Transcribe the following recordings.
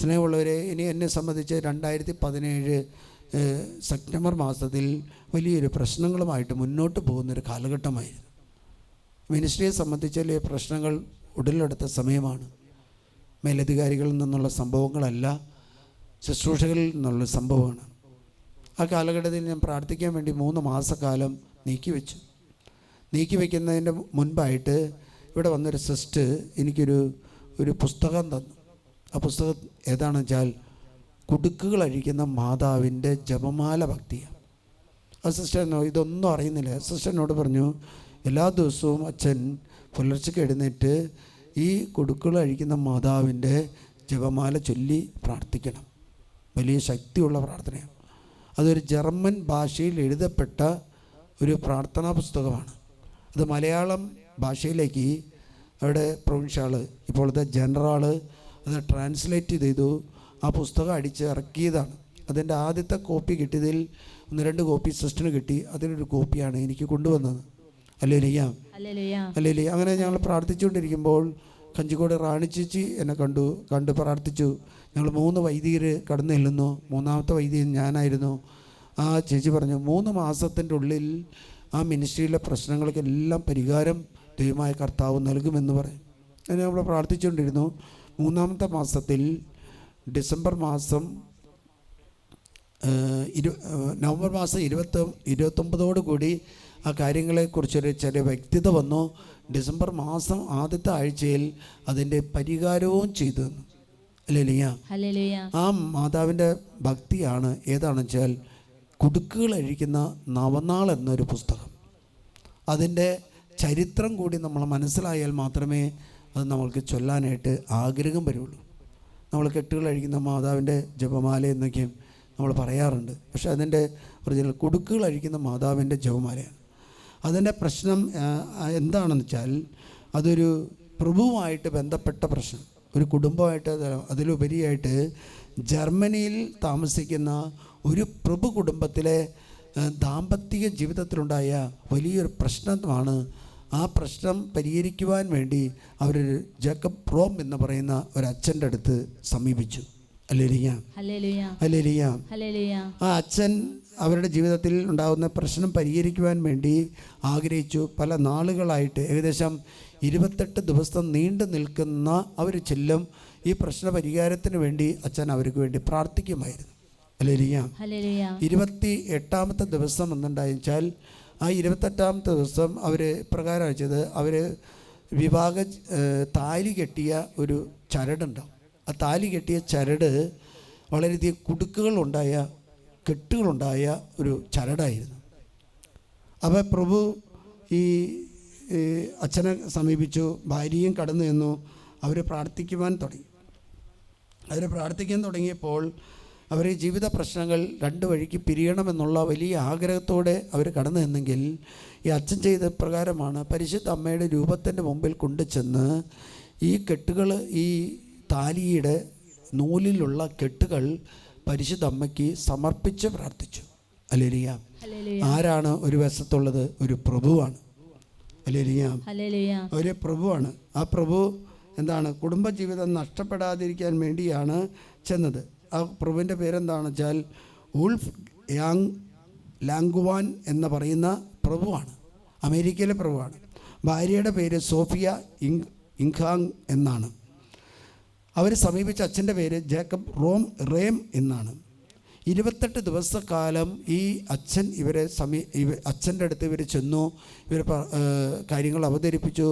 സ്നേഹമുള്ളവരെ ഇനി എന്നെ സംബന്ധിച്ച് രണ്ടായിരത്തി പതിനേഴ് സെപ്റ്റംബർ മാസത്തിൽ വലിയൊരു പ്രശ്നങ്ങളുമായിട്ട് മുന്നോട്ട് പോകുന്നൊരു കാലഘട്ടമായിരുന്നു. മിനിസ്ട്രിയെ സംബന്ധിച്ച് പ്രശ്നങ്ങൾ ഉടലെടുത്ത സമയമാണ്. മേലധികാരികളിൽ നിന്നുള്ള സംഭവങ്ങളല്ല ശുശ്രൂഷകളിൽ നിന്നുള്ള സംഭവമാണ്. ആ കാലഘട്ടത്തിൽ ഞാൻ പ്രാർത്ഥിക്കാൻ വേണ്ടി മൂന്ന് മാസക്കാലം നീക്കിവെച്ചു. നീക്കി വയ്ക്കുന്നതിന്റെ മുൻപായിട്ട് ഇവിടെ വന്നൊരു സിസ്റ്റ് എനിക്കൊരു ഒരു പുസ്തകം തന്നു. ആ പുസ്തകം ഏതാണെന്ന് വെച്ചാൽ കുടുക്കുകൾ അഴിക്കുന്ന മാതാവിന്റെ ജപമാല ഭക്തിയാണ്. ആ സിസ്റ്ററിനോ ഇതൊന്നും അറിയുന്നില്ല. സിസ്റ്ററിനോട് പറഞ്ഞു എല്ലാ ദിവസവും അച്ഛൻ പുലർച്ചയ്ക്ക് എഴുന്നേറ്റ് ഈ കുടുക്കുകൾ അഴിക്കുന്ന മാതാവിന്റെ ജപമാല ചൊല്ലി പ്രാർത്ഥിക്കണം. വലിയ ശക്തിയുള്ള പ്രാർത്ഥനയാണ്. അതൊരു ജർമ്മൻ ഭാഷയിൽ എഴുതപ്പെട്ട ഒരു പ്രാർത്ഥനാ പുസ്തകമാണ്. അത് മലയാളം ഭാഷയിലേക്ക് അവിടെ പ്രൊവിൻഷ്യാൾ ഇപ്പോഴത്തെ ജനറാൾ അത് ട്രാൻസ്ലേറ്റ് ചെയ്തു. ആ പുസ്തകം അടിച്ച് ഇറക്കിയതാണ്. അതിന്റെ ആദ്യത്തെ കോപ്പി കിട്ടിയതിൽ ഒന്ന് രണ്ട് കോപ്പി സിസ്റ്ററിന് കിട്ടി. അതിനൊരു കോപ്പിയാണ് എനിക്ക് കൊണ്ടുവന്നത്. അല്ലേ ലിയാം അല്ലേ ലിയ അങ്ങനെ ഞങ്ങൾ പ്രാർത്ഥിച്ചുകൊണ്ടിരിക്കുമ്പോൾ കഞ്ചിക്കോട് റാണി ചേച്ചി എന്നെ കണ്ടു കണ്ട് പ്രാർത്ഥിച്ചു. ഞങ്ങൾ മൂന്ന് വൈദികർ കടന്നു ചെല്ലുന്നു. മൂന്നാമത്തെ വൈദികൻ ഞാനായിരുന്നു. ആ ചേച്ചി പറഞ്ഞു മൂന്ന് മാസത്തിന്റെ ഉള്ളിൽ ആ മിനിസ്ട്രിയിലെ പ്രശ്നങ്ങൾക്കെല്ലാം പരിഹാരം ദൈവമായ കർത്താവ് നൽകുമെന്ന് പറയും. അങ്ങനെ നമ്മൾ പ്രാർത്ഥിച്ചുകൊണ്ടിരുന്നു. മൂന്നാമത്തെ മാസത്തിൽ ഡിസംബർ മാസം ഇരു നവംബർ മാസം ഇരുപത്തി ഇരുപത്തൊമ്പതോട് കൂടി ആ കാര്യങ്ങളെക്കുറിച്ചൊരു ചെറിയ വ്യക്തത വന്നു. ഡിസംബർ മാസം ആദ്യത്തെ ആഴ്ചയിൽ അതിന്റെ പരിഹാരവും ചെയ്തു. അല്ലേ ആ മാതാവിന്റെ ഭക്തിയാണ് ഏതാണെന്ന് വെച്ചാൽ കുടുക്കുകൾ അഴിക്കുന്ന നവനാൾ എന്നൊരു പുസ്തകം. അതിന്റെ ചരിത്രം കൂടി നമ്മൾ മനസ്സിലായാൽ മാത്രമേ അത് നമ്മൾക്ക് ചൊല്ലാനായിട്ട് ആഗ്രഹം വരുള്ളൂ. നമ്മൾ കെട്ടുകൾ അഴിക്കുന്ന മാതാവിന്റെ ജപമാല എന്നൊക്കെയും നമ്മൾ പറയാറുണ്ട്. പക്ഷേ അതിന്റെ ഒറിജിനൽ കുടുക്കുകൾ അഴിക്കുന്ന മാതാവിന്റെ ജപമാലയാണ്. അതിന്റെ പ്രശ്നം എന്താണെന്ന് വെച്ചാൽ അതൊരു പ്രഭുവുമായിട്ട് ബന്ധപ്പെട്ട പ്രശ്നം. ഒരു കുടുംബമായിട്ട് അത് അതിലുപരിയായിട്ട് ജർമ്മനിയിൽ താമസിക്കുന്ന ഒരു പ്രഭു കുടുംബത്തിലെ ദാമ്പത്തിക ജീവിതത്തിലുണ്ടായ വലിയൊരു പ്രശ്നമാണ് ആ പ്രശ്നം പരിഹരിക്കുവാൻ വേണ്ടി അവർ ജേക്കബ് പ്രോം എന്ന് പറയുന്ന ഒരു അച്ഛന്റെ അടുത്ത് സമീപിച്ചു. ആ അച്ഛൻ അവരുടെ ജീവിതത്തിൽ ഉണ്ടാകുന്ന പ്രശ്നം പരിഹരിക്കുവാൻ വേണ്ടി ആഗ്രഹിച്ചു. പല നാളുകളായിട്ട് ഏകദേശം ഇരുപത്തെട്ട് ദിവസം നീണ്ടു നിൽക്കുന്ന അവർ ചെല്ലും ഈ പ്രശ്ന പരിഹാരത്തിന് വേണ്ടി അച്ഛൻ അവർക്ക് വേണ്ടി പ്രാർത്ഥിക്കുമായിരുന്നു. അല്ലേലിയ ഇരുപത്തി എട്ടാമത്തെ ദിവസം എന്നുണ്ടായിച്ചാൽ ആ ഇരുപത്തെട്ടാമത്തെ ദിവസം അവർ പ്രകാരം വെച്ചത് അവർ വിവാഹ താലി കെട്ടിയ ഒരു ചരടുണ്ടാവും ആ താലി കെട്ടിയ ചരട് വളരെയധികം കുടുക്കുകളുണ്ടായ കെട്ടുകളുണ്ടായ ഒരു ചരടായിരുന്നു. അപ്പോൾ പ്രഭു ഈ അച്ഛനെ സമീപിച്ചു ഭാര്യയും കടന്നു നിന്നു അവർ പ്രാർത്ഥിക്കുവാൻ തുടങ്ങി. അവർ പ്രാർത്ഥിക്കാൻ തുടങ്ങിയപ്പോൾ അവർ ജീവിത പ്രശ്നങ്ങൾ രണ്ട് വഴിക്ക് പിരിയണമെന്നുള്ള വലിയ ആഗ്രഹത്തോടെ അവർ കടന്നു നിന്നെങ്കിൽ ഈ അച്ഛൻ ചെയ്ത പ്രകാരമാണ് പരിശുദ്ധ അമ്മയുടെ രൂപത്തിന്റെ മുമ്പിൽ കൊണ്ടുചെന്ന് ഈ കെട്ടുകൾ ഈ താലിയുടെ നൂലിലുള്ള കെട്ടുകൾ പരിശുദ്ധ അമ്മയ്ക്ക് സമർപ്പിച്ച് പ്രാർത്ഥിച്ചു. ഹല്ലേലൂയ. ആരാണ് ഒരു വശത്തുള്ളത്? ഒരു പ്രഭുവാണ്. ഹല്ലേലൂയ. ഒരു പ്രഭുവാണ്. ആ പ്രഭു എന്താണ്? കുടുംബജീവിതം നഷ്ടപ്പെടാതിരിക്കാൻ വേണ്ടിയാണ് ചെന്നത്. ആ പ്രഭുവിന്റെ പേരെന്താണെന്ന് വെച്ചാൽ ഉൾഫ് യാങ് ലാങ്കുവാൻ എന്ന് പറയുന്ന പ്രഭുവാണ്. അമേരിക്കയിലെ പ്രഭുവാണ്. ഭാര്യയുടെ പേര് സോഫിയ ഇങ് ഇങ്ഹാങ് എന്നാണ്. അവർ സമീപിച്ച അച്ഛന്റെ പേര് ജേക്കബ് റോം റേം എന്നാണ്. ഇരുപത്തെട്ട് ദിവസക്കാലം ഈ അച്ഛൻ ഇവരെ സമീ ഇവ അച്ഛന്റെ അടുത്ത് ഇവർ ചെന്നു. ഇവർ കാര്യങ്ങൾ അവതരിപ്പിച്ചു.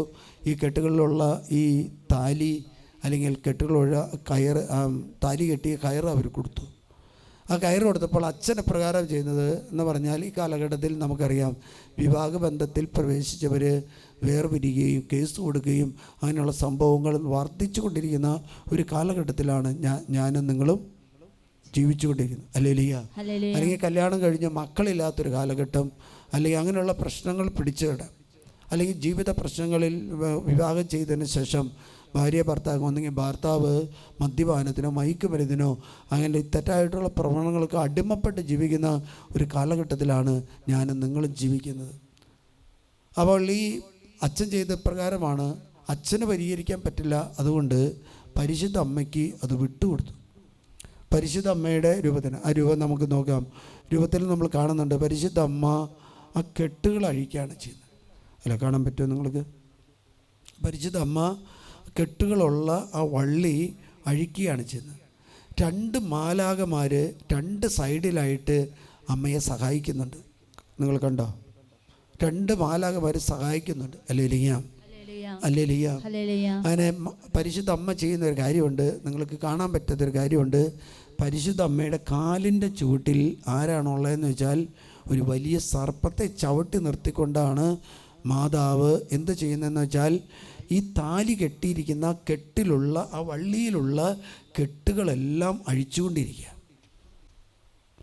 ഈ കെട്ടുകളിലുള്ള ഈ താലി അല്ലെങ്കിൽ കെട്ടുകളൊഴ കയറ് ആ, താലി കെട്ടിയ കയറ് അവർ കൊടുത്തു. ആ കയറ് കൊടുത്തപ്പോൾ അച്ഛൻ പ്രകാരം ചെയ്യുന്നത് എന്ന് പറഞ്ഞാൽ ഈ കാലഘട്ടത്തിൽ നമുക്കറിയാം വിവാഹ ബന്ധത്തിൽ പ്രവേശിച്ചവർ വേർപിരിയുകയും കേസ് കൊടുക്കുകയും അങ്ങനെയുള്ള സംഭവങ്ങൾ വർദ്ധിച്ചു കൊണ്ടിരിക്കുന്ന ഒരു കാലഘട്ടത്തിലാണ് ഞാൻ ഞാനും നിങ്ങളും ജീവിച്ചുകൊണ്ടിരിക്കുന്നത്. അല്ലേലിയ അല്ലെങ്കിൽ കല്യാണം കഴിഞ്ഞ് മക്കളില്ലാത്തൊരു കാലഘട്ടം അല്ലെങ്കിൽ അങ്ങനെയുള്ള പ്രശ്നങ്ങൾ പിടിച്ചിടാം അല്ലെങ്കിൽ ജീവിത പ്രശ്നങ്ങളിൽ വിവാഹം ചെയ്തതിന് ശേഷം ഭാര്യ ഭർത്താവ് ഒന്നെങ്കിൽ ഭർത്താവ് മദ്യപാനത്തിനോ മയക്കുമരുന്നിനോ അങ്ങനെ തെറ്റായിട്ടുള്ള പ്രവണങ്ങൾക്ക് അടിമപ്പെട്ട് ജീവിക്കുന്ന ഒരു കാലഘട്ടത്തിലാണ് ഞാനും നിങ്ങളും ജീവിക്കുന്നത്. അപ്പോൾ ഈ അച്ഛൻ ചെയ്ത പ്രകാരമാണ് അച്ഛന് പരിഹരിക്കാൻ പറ്റില്ല. അതുകൊണ്ട് പരിശുദ്ധ അമ്മയ്ക്ക് അത് വിട്ടുകൊടുത്തു. പരിശുദ്ധ അമ്മയുടെ രൂപത്തിന് ആ രൂപം നമുക്ക് നോക്കാം. രൂപത്തിൽ നമ്മൾ കാണുന്നുണ്ട് പരിശുദ്ധ അമ്മ ആ കെട്ടുകൾ അഴിക്കുകയാണ് ചെയ്യുന്നത്. അല്ല കാണാൻ പറ്റുമോ നിങ്ങൾക്ക്? പരിശുദ്ധ അമ്മ കെട്ടുകളുള്ള ആ വള്ളി അഴിക്കുകയാണ് ചെയ്യുന്നത് രണ്ട് മാലാകമാർ രണ്ട് സൈഡിലായിട്ട് അമ്മയെ സഹായിക്കുന്നുണ്ട്. നിങ്ങൾ കണ്ടോ? രണ്ട് മാലാകമാർ സഹായിക്കുന്നുണ്ട്. അല്ലേ ലിയാം. അല്ലേ ലിയാം. അങ്ങനെ പരിശുദ്ധ അമ്മ ചെയ്യുന്ന ഒരു കാര്യമുണ്ട്. നിങ്ങൾക്ക് കാണാൻ പറ്റാത്തൊരു കാര്യമുണ്ട്. പരിശുദ്ധ അമ്മയുടെ കാലിന്റെ ചുവട്ടിൽ ആരാണുള്ളതെന്ന് വെച്ചാൽ ഒരു വലിയ സർപ്പത്തെ ചവിട്ടി നിർത്തിക്കൊണ്ടാണ് മാതാവ് എന്ത് ചെയ്യുന്നതെന്ന് വെച്ചാൽ ഈ താലി കെട്ടിയിരിക്കുന്ന ആ കെട്ടിലുള്ള ആ വള്ളിയിലുള്ള കെട്ടുകളെല്ലാം അഴിച്ചുകൊണ്ടിരിക്കുക.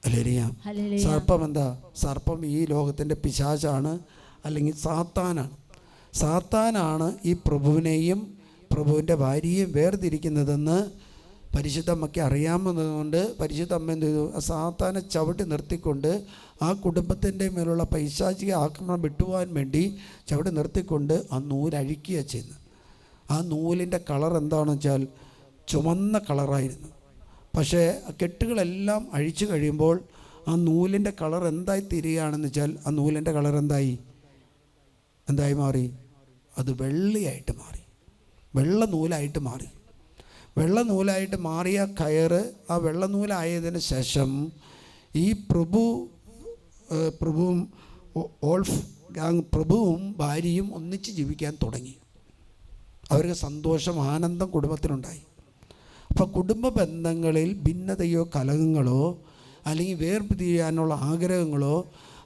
അല്ലേ ഹല്ലേലൂയ. സർപ്പം എന്താ സർപ്പം ഈ ലോകത്തിന്റെ പിശാചാണ് അല്ലെങ്കിൽ സാത്താനാണ്. സാത്താനാണ് ഈ പ്രഭുവിനെയും പ്രഭുവിന്റെ ഭാര്യയെയും വേർതിരിക്കുന്നതെന്ന് പരിശുദ്ധ അമ്മയ്ക്ക് അറിയാമെന്നതുകൊണ്ട് പരിശുദ്ധ അമ്മ എന്ത് ചെയ്തു? ആ സാത്താനെ ചവിട്ടി നിർത്തിക്കൊണ്ട് ആ കുടുംബത്തിന്റെ മേലുള്ള പൈശാചിക ആക്രമണം വിട്ടുപോകാൻ വേണ്ടി ചവിട്ടി നിർത്തിക്കൊണ്ട് ആ നൂലഴിക്കുക ചെയ്യുന്നത്. ആ നൂലിന്റെ കളർ എന്താണെന്ന് വെച്ചാൽ ചുമന്ന കളറായിരുന്നു. പക്ഷേ കെട്ടുകളെല്ലാം അഴിച്ചു കഴിയുമ്പോൾ ആ നൂലിന്റെ കളർ എന്തായി തീരുകയാണെന്ന് വെച്ചാൽ ആ നൂലിന്റെ കളർ എന്തായി? എന്തായി മാറി? അത് വെള്ളയായിട്ട് മാറി. വെള്ള നൂലായിട്ട് മാറി. വെള്ള നൂലായിട്ട് മാറിയ കയറ് ആ വെള്ള നൂലായതിന് ശേഷം ഈ പ്രഭു പ്രഭുവും ഓൾഫ് ഗാങ് പ്രഭുവും ഭാര്യയും ഒന്നിച്ച് ജീവിക്കാൻ തുടങ്ങി. അവർക്ക് സന്തോഷം ആനന്ദം കുടുംബത്തിലുണ്ടായി. അപ്പോൾ കുടുംബ ബന്ധങ്ങളിൽ ഭിന്നതയോ കലഹങ്ങളോ അല്ലെങ്കിൽ വേർപിരിയാനുള്ള ആഗ്രഹങ്ങളോ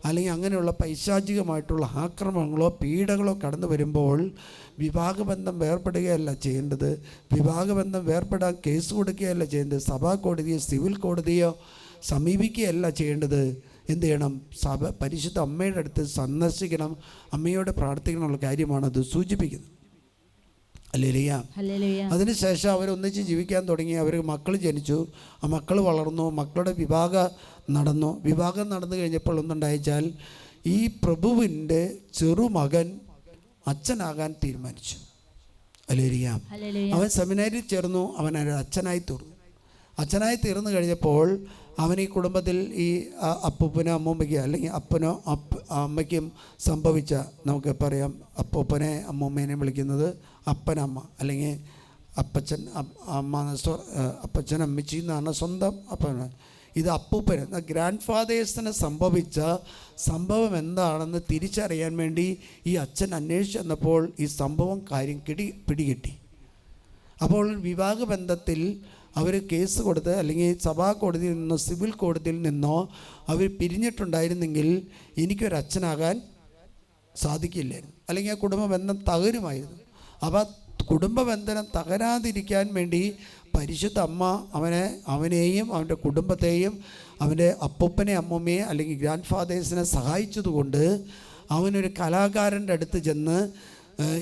അല്ലെങ്കിൽ അങ്ങനെയുള്ള പൈശാചികമായിട്ടുള്ള ആക്രമണങ്ങളോ പീഡകളോ കടന്നു വരുമ്പോൾ വിവാഹബന്ധം വേർപ്പെടുകയല്ല ചെയ്യേണ്ടത്. വിവാഹബന്ധം വേർപ്പെടാൻ കേസ് കൊടുക്കുകയല്ല ചെയ്യേണ്ടത്. സഭാ കോടതിയോ സിവിൽ കോടതിയോ സമീപിക്കുകയല്ല ചെയ്യേണ്ടത്. എന്ത് ചെയ്യണം? സഭ പരിശുദ്ധ അമ്മയുടെ അടുത്ത് സന്ദർശിക്കണം. അമ്മയോട് പ്രാർത്ഥിക്കണമെന്നുള്ള കാര്യമാണ് അത് സൂചിപ്പിക്കുന്നത്. അല്ലേ ലിയ ഹല്ലേലൂയ. അതിനുശേഷം അവരൊന്നിച്ച് ജീവിക്കാൻ തുടങ്ങി. അവർ മക്കൾ ജനിച്ചു. ആ മക്കൾ വളർന്നു. മക്കളുടെ വിവാഹം നടന്നു. വിവാഹം നടന്നു കഴിഞ്ഞപ്പോൾ ഒന്നുണ്ടായിച്ചാൽ ഈ പ്രഭുവിന്റെ ചെറുമകൻ അച്ഛനാകാൻ തീരുമാനിച്ചു. അല്ലേലിയ. അവൻ സെമിനാരിൽ ചേർന്നു. അവൻ അച്ഛനായി തീർന്നു. അച്ഛനായി തീർന്നു കഴിഞ്ഞപ്പോൾ അവൻ ഈ കുടുംബത്തിൽ ഈ അപ്പൂപ്പനും അമ്മൂമ്മയ്ക്ക് അല്ലെങ്കിൽ അപ്പനോ അപ്പ അമ്മയ്ക്കും സംഭവിച്ച നമുക്ക് പറയാം അപ്പൂപ്പനെ അമ്മൂമ്മേനെ വിളിക്കുന്നത് അപ്പനമ്മ അല്ലെങ്കിൽ അപ്പച്ചൻ അപ്പ- അമ്മ അപ്പച്ചൻ അമ്മച്ചി എന്നാണ് സ്വന്തം അപ്പ ഇത് അപ്പൂപ്പന് ഗ്രാൻഡ് ഫാദേഴ്സിന് സംഭവിച്ച സംഭവം എന്താണെന്ന് തിരിച്ചറിയാൻ വേണ്ടി ഈ അച്ഛൻ അന്വേഷിച്ച് വന്നപ്പോൾ ഈ സംഭവം കാര്യം കിടി പിടികിട്ടി. അപ്പോൾ വിവാഹ ബന്ധത്തിൽ അവർ കേസ് കൊടുത്ത് അല്ലെങ്കിൽ സഭാ കോടതിയിൽ നിന്നോ സിവിൽ കോടതിയിൽ നിന്നോ അവർ പിരിഞ്ഞിട്ടുണ്ടായിരുന്നെങ്കിൽ എനിക്കൊരു അച്ഛനാകാൻ സാധിക്കില്ലായിരുന്നു. അല്ലെങ്കിൽ ആ കുടുംബ ബന്ധം തകരുമായിരുന്നു. അപ്പോൾ ആ കുടുംബ ബന്ധനം തകരാതിരിക്കാൻ വേണ്ടി പരിശുദ്ധ അമ്മ അവനെ അവനെയും അവന്റെ കുടുംബത്തെയും അവന്റെ അപ്പൂപ്പനെ അമ്മൂമ്മയെ അല്ലെങ്കിൽ ഗ്രാൻഡ് ഫാദേഴ്സിനെ സഹായിച്ചതുകൊണ്ട് അവനൊരു കലാകാരന്റെ അടുത്ത് ചെന്ന്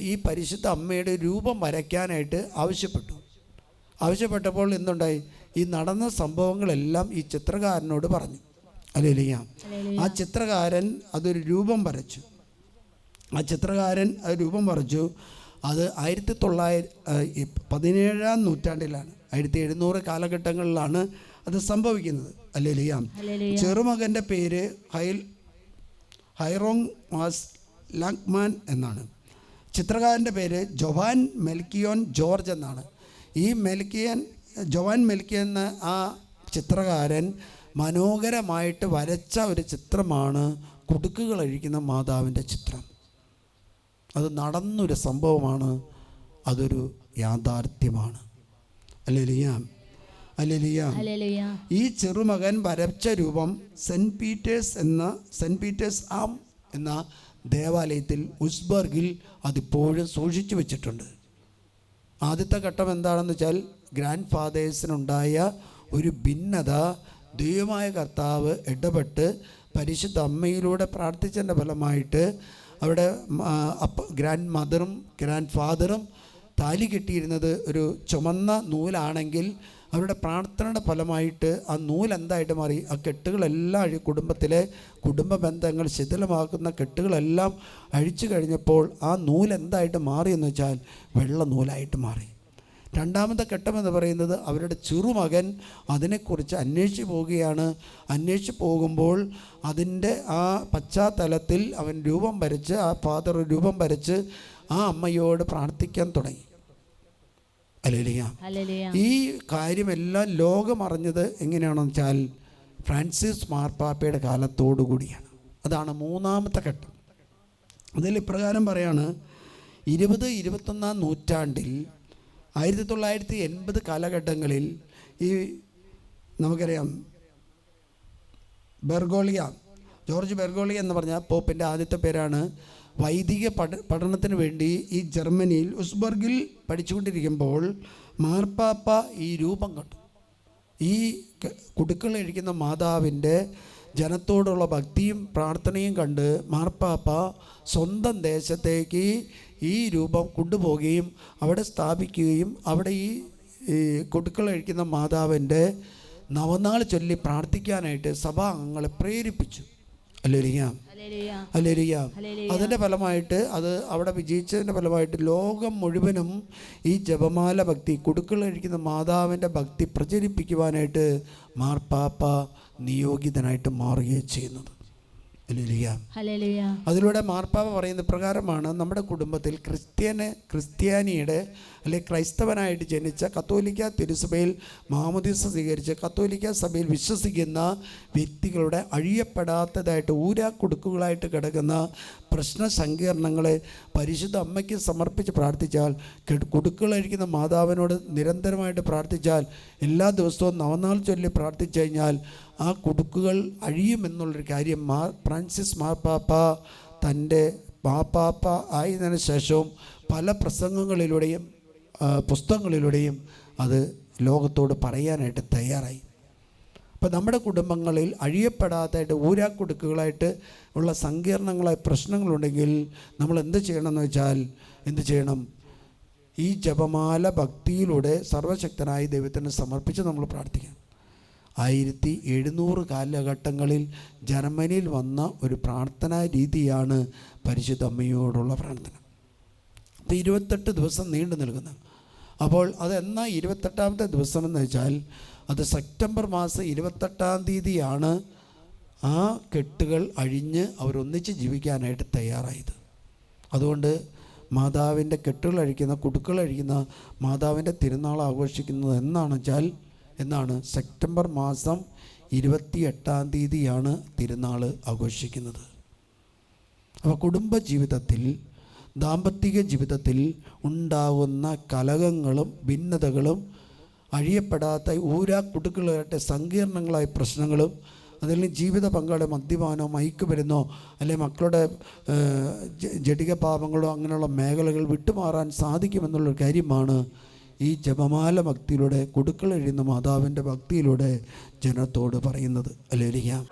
ഈ പരിശുദ്ധ അമ്മയുടെ രൂപം വരയ്ക്കാനായിട്ട് ആവശ്യപ്പെട്ടു. ആവശ്യപ്പെട്ടപ്പോൾ എന്തുണ്ടായി? ഈ നടന്ന സംഭവങ്ങളെല്ലാം ഈ ചിത്രകാരനോട് പറഞ്ഞു. അല്ലേ ഹല്ലേലൂയ. ആ ചിത്രകാരൻ അതൊരു രൂപം വരച്ചു. ആ ചിത്രകാരൻ ആ രൂപം വരച്ചു. അത് ആയിരത്തി തൊള്ളായിരത്തി പതിനേഴാം നൂറ്റാണ്ടിലാണ്. ആയിരത്തി എഴുന്നൂറ് കാലഘട്ടങ്ങളിലാണ് അത് സംഭവിക്കുന്നത്. അല്ലേ ലിയാം ഹല്ലേലൂയ. ചെറുമകന്റെ പേര് ഹൈൽ ഹൈറോങ് മാസ് ലാക്മാൻ എന്നാണ്. ചിത്രകാരന്റെ പേര് ജൊവാൻ മെൽക്കിയോൻ ജോർജ് എന്നാണ്. ഈ മെൽക്കിയൻ ജോവാൻ മെൽക്കിയൻ എന്ന ആ ചിത്രകാരൻ മനോഹരമായിട്ട് വരച്ച ഒരു ചിത്രമാണ് കുടുക്കുകൾ അഴിക്കുന്ന മാതാവിന്റെ ചിത്രം. അത് നടന്നൊരു സംഭവമാണ്. അതൊരു യാഥാർത്ഥ്യമാണ്. അല്ലെലിയ അല്ലെലിയ. ഈ ചെറുമകൻ വരച്ച രൂപം സെന്റ് പീറ്റേഴ്സ് എന്ന സെന്റ് പീറ്റേഴ്സ് ആം എന്ന ദേവാലയത്തിൽ ഉസ്ബർഗിൽ അതിപ്പോഴും സൂക്ഷിച്ചു വെച്ചിട്ടുണ്ട്. ആദ്യത്തെ ഘട്ടം എന്താണെന്ന് വെച്ചാൽ ഗ്രാൻഡ് ഫാദേഴ്സിനുണ്ടായ ഒരു ഭിന്നത ദൈവമായ കർത്താവ് ഇടപെട്ട് പരിശുദ്ധ അമ്മയിലൂടെ പ്രാർത്ഥിച്ചതിന്റെ ഫലമായിട്ട് അവിടെ അപ്പ ഗ്രാൻഡ് മദറും ഗ്രാൻഡ് ഫാദറും താലി കെട്ടിയിരുന്നത് ഒരു ചുമന്ന നൂലാണെങ്കിൽ അവരുടെ പ്രാർത്ഥനയുടെ ഫലമായിട്ട് ആ നൂൽ എന്തായിട്ട് മാറി? ആ കെട്ടുകളെല്ലാം അഴി കുടുംബത്തിലെ കുടുംബ ബന്ധങ്ങൾ ശിഥിലമാക്കുന്ന കെട്ടുകളെല്ലാം അഴിച്ചു കഴിഞ്ഞപ്പോൾ ആ നൂൽ എന്തായിട്ട് മാറി എന്ന് വെച്ചാൽ വെള്ള നൂലായിട്ട് മാറി. രണ്ടാമത്തെ ഘട്ടം എന്ന് പറയുന്നത് അവരുടെ ചെറുമകൻ അതിനെക്കുറിച്ച് അന്വേഷിച്ച് പോവുകയാണ്. അന്വേഷിച്ച് പോകുമ്പോൾ അതിന്റെ ആ പശ്ചാത്തലത്തിൽ അവൻ രൂപം വരച്ച് ആ ഫാദർ രൂപം വരച്ച് ആ അമ്മയോട് പ്രാർത്ഥിക്കാൻ തുടങ്ങി. അല്ലേലിയ. ഈ കാര്യമെല്ലാം ലോകമറിഞ്ഞത് എങ്ങനെയാണെന്ന് വെച്ചാൽ ഫ്രാൻസിസ് മാർപ്പാപ്പയുടെ കാലത്തോടു കൂടിയാണ്. അതാണ് മൂന്നാമത്തെ ഘട്ടം. അതിൽ ഇപ്രകാരം പറയാണ് ഇരുപത് ഇരുപത്തൊന്നാം നൂറ്റാണ്ടിൽ ആയിരത്തി തൊള്ളായിരത്തി എൺപത് കാലഘട്ടങ്ങളിൽ ഈ നമുക്കറിയാം ബെർഗോളിയ ജോർജ് ബെർഗോളിയ എന്ന് പറഞ്ഞ പോപ്പിന്റെ ആദ്യത്തെ പേരാണ് വൈദിക പഠ പഠനത്തിന് വേണ്ടി ഈ ജർമ്മനിയിൽ ഉസ്ബർഗിൽ പഠിച്ചുകൊണ്ടിരിക്കുമ്പോൾ മാർപ്പാപ്പ ഈ രൂപം കണ്ടു. ഈ കുടുക്കൾ കഴിക്കുന്ന മാതാവിന്റെ ജനത്തോടുള്ള ഭക്തിയും പ്രാർത്ഥനയും കണ്ട് മാർപ്പാപ്പ സ്വന്തം ദേശത്തേക്ക് ഈ രൂപം കൊണ്ടുപോവുകയും അവിടെ സ്ഥാപിക്കുകയും അവിടെ ഈ കൊടുക്കൾ കഴിക്കുന്ന മാതാവിന്റെ നവനാൾ ചൊല്ലി പ്രാർത്ഥിക്കാനായിട്ട് സഭാംഗങ്ങളെ പ്രേരിപ്പിച്ചു. അല്ലേരിയ ഹല്ലേലൂയ. ഹല്ലേലൂയ. അതിന്റെ ഫലമായിട്ട് അത് അവിടെ വിജയിച്ചതിന്റെ ഫലമായിട്ട് ലോകം മുഴുവനും ഈ ജപമാല ഭക്തി കൊടുക്കൾ കഴിക്കുന്ന മാതാവിന്റെ ഭക്തി പ്രചരിപ്പിക്കുവാനായിട്ട് മാർപ്പാപ്പ നിയോഗിതനായിട്ട് മാറുകയും ചെയ്യുന്നത്. അതിലൂടെ മാർപ്പാവ പറയുന്ന പ്രകാരമാണ് നമ്മുടെ കുടുംബത്തിൽ ക്രിസ്ത്യന് ക്രിസ്ത്യാനിയുടെ അല്ലെങ്കിൽ ക്രൈസ്തവനായിട്ട് ജനിച്ച കത്തോലിക്ക തിരുസഭയിൽ മാമുദീസ സ്വീകരിച്ച് കത്തോലിക്ക സഭയിൽ വിശ്വസിക്കുന്ന വ്യക്തികളുടെ അഴിയപ്പെടാത്തതായിട്ട് ഊരാ കൊടുക്കുകളായിട്ട് കിടക്കുന്ന പ്രശ്ന സങ്കീർണങ്ങളെ പരിശുദ്ധ അമ്മയ്ക്ക് സമർപ്പിച്ച് പ്രാർത്ഥിച്ചാൽ കുടുക്കുകളഴിക്കുന്ന മാതാവിനോട് നിരന്തരമായിട്ട് പ്രാർത്ഥിച്ചാൽ എല്ലാ ദിവസവും നവനാൾ ചൊല്ലി പ്രാർത്ഥിച്ചു കഴിഞ്ഞാൽ ആ കുടുക്കുകൾ അഴിയുമെന്നുള്ളൊരു കാര്യം മാ ഫ്രാൻസിസ് മാർപ്പാപ്പ തന്റെ മാപ്പാപ്പ ആയതിനു ശേഷവും പല പ്രസംഗങ്ങളിലൂടെയും പുസ്തകങ്ങളിലൂടെയും അത് ലോകത്തോട് പറയാനായിട്ട് തയ്യാറായി. അപ്പോൾ നമ്മുടെ കുടുംബങ്ങളിൽ അഴിയപ്പെടാത്തതായിട്ട് ഊരാക്കുടുക്കുകളായിട്ട് ഉള്ള സങ്കീർണങ്ങളായ പ്രശ്നങ്ങളുണ്ടെങ്കിൽ നമ്മൾ എന്ത് ചെയ്യണം എന്ന് വെച്ചാൽ എന്ത് ചെയ്യണം? ഈ ജപമാല ഭക്തിയിലൂടെ സർവശക്തനായ ദൈവത്തിന് സമർപ്പിച്ച് നമ്മൾ പ്രാർത്ഥിക്കണം. ആയിരത്തി എഴുന്നൂറ് കാലഘട്ടങ്ങളിൽ ജർമ്മനിയിൽ വന്ന ഒരു പ്രാർത്ഥനാ രീതിയാണ് പരിശുദ്ധ അമ്മയോടുള്ള പ്രാർത്ഥന. അത് ഇരുപത്തെട്ട് ദിവസം നീണ്ടു നിൽക്കുന്ന. അപ്പോൾ അതെന്നാ ഇരുപത്തെട്ടാമത്തെ ദിവസം എന്ന് വെച്ചാൽ അത് സെപ്റ്റംബർ മാസം ഇരുപത്തെട്ടാം തീയതിയാണ് ആ കെട്ടുകൾ അഴിഞ്ഞ് അവരൊന്നിച്ച് ജീവിക്കാനായിട്ട് തയ്യാറായത്. അതുകൊണ്ട് മാതാവിന്റെ കെട്ടുകൾ അഴിക്കുന്ന കുടുക്കൾ അഴിക്കുന്ന മാതാവിന്റെ തിരുനാൾ ആഘോഷിക്കുന്നത് എന്നാണ് വെച്ചാൽ എന്നാണ് സെപ്റ്റംബർ മാസം ഇരുപത്തി എട്ടാം തീയതിയാണ് തിരുനാൾ ആഘോഷിക്കുന്നത്. അപ്പോൾ കുടുംബ ജീവിതത്തിൽ ദാമ്പത്തിക ജീവിതത്തിൽ ഉണ്ടാകുന്ന കലഹങ്ങളും ഭിന്നതകളും അഴിയപ്പെടാത്ത ഊരാ കുടുക്കുകളായിട്ട് സങ്കീർണങ്ങളായ പ്രശ്നങ്ങളും അതിൽ ജീവിത പങ്കാളി മദ്യപാനോ മയക്കുമരുന്നോ അല്ലെങ്കിൽ മക്കളുടെ ജടിക പാപങ്ങളോ അങ്ങനെയുള്ള മേഖലകൾ വിട്ടുമാറാൻ സാധിക്കുമെന്നുള്ളൊരു കാര്യമാണ് ഈ ജപമാല ഭക്തിയിലൂടെ കുടുക്കൾ എഴുതുന്ന മാതാവിന്റെ ഭക്തിയിലൂടെ ജനത്തോട് പറയുന്നത്. അല്ലേലിക്കാം